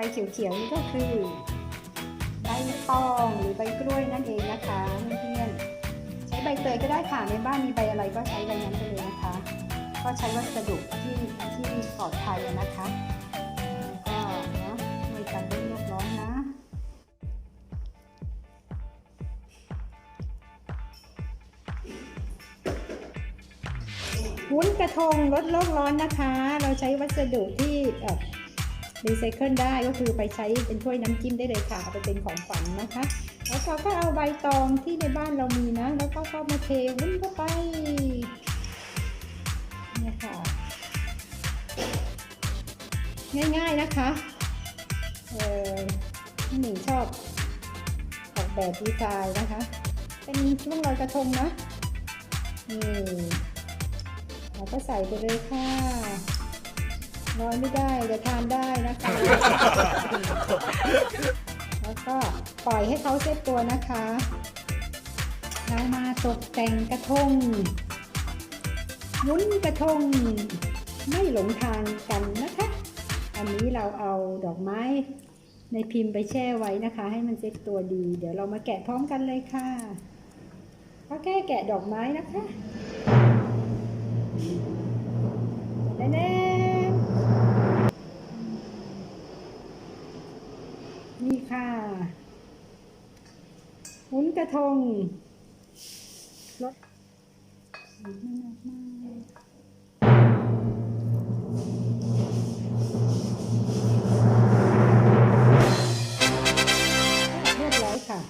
ใบเขียวๆนี่ก็คือใบตองหรือใบกล้วยนั่นเองนะคะเพื่อนๆใช้ใบเตยก็ได้ค่ะในบ้านมีใบอะไรก็ใช้ใบนั้นไปเลยนะคะ ก็ใช้วัสดุที่ที่ปลอดภัยอะนะคะก็เนาะไม่กันเรื่องโลกร้อนนะวุ้นกระทงลดโลกร้อนนะคะ เราใช้วัสดุที่ รีไซเคิลได้ก็คือไปใช้เป็นถ้วยน้ำจิ้มได้เลยค่ะเอาไปเป็นของขวัญนะคะ แล้วเราก็เอาใบตองที่ในบ้านเรามีนะ แล้วก็เข้ามาเทวุ้นเข้าไปนี่ค่ะ ง่ายๆนะคะเออหนิงชอบออกแบบดีไซน์นะคะ เป็นช่วงลอยกระทงนะนี่เราก็ใส่ไปเลยค่ะ ร้อนไม่ได้จะทานได้นะคะ แล้วก็ปล่อยให้เขาเซตตัวนะคะเรามาตกแต่งกระทงวุ้นกระทง ไม่หลงทางกันนะคะ อันนี้เราเอาดอกไม้ในพิมพ์ไปแช่ไว้นะคะ ให้มันเซตตัวดี เดี๋ยวเรามาแกะพร้อมกันเลยค่ะก็แค่แกะดอกไม้นะคะ ค่ะวุ้นกระทงรสน่ารักมากเรียบร้อยค่ะ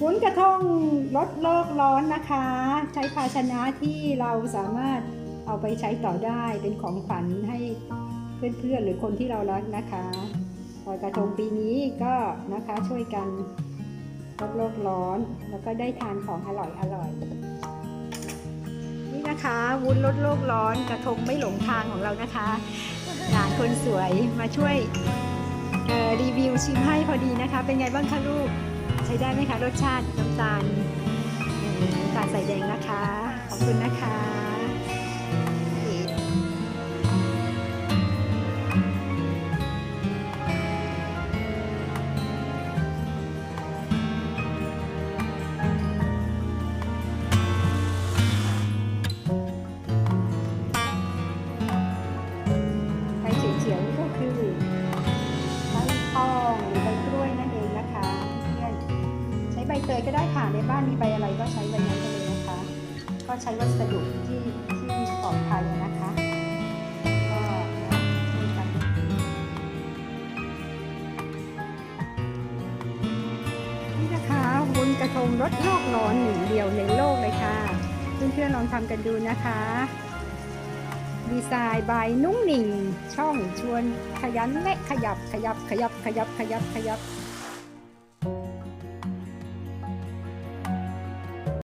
วุ้นกระทงลดโลกร้อนนะคะ ใช้ภาชนะที่เราสามารถเอาไปใช้ต่อได้เป็นของขวัญให้ เพื่อนๆหรือคนที่เรารักนะคะลอยกระทงปีนี้ก็นะคะช่วยกันลดโลกร้อน แล้วก็ได้ทานของอร่อยอร่อยนี่นะคะวุ้นลดโลกร้อนกระทงไม่หลงทางของเรานะคะหลานคนสวยมาช่วยรีวิวชิมให้พอดีนะคะ เป็นไงบ้างคะลูกใช้ได้ไหมคะรสชาติน้ำตาลน้ำตาลใส่แดงนะคะ ขอบคุณนะคะ บเตยก็ได้ค่ะในบ้านมีใบอะไรก็ใช้ใบนั้นไปเลยนะคะ ก็ใช้วัสดุที่ที่ปลอดภัยนะคะนี่นะคะวุ้นกระทงลดโลกร้อนหนึ่งเดียวในโลกเลยค่ะ เพื่อนๆลองทำกันดูนะคะ ดีไซน์บายนุ่งหนิงช่องชวนขยันและขยับขยับขยับขยับขยับขยับ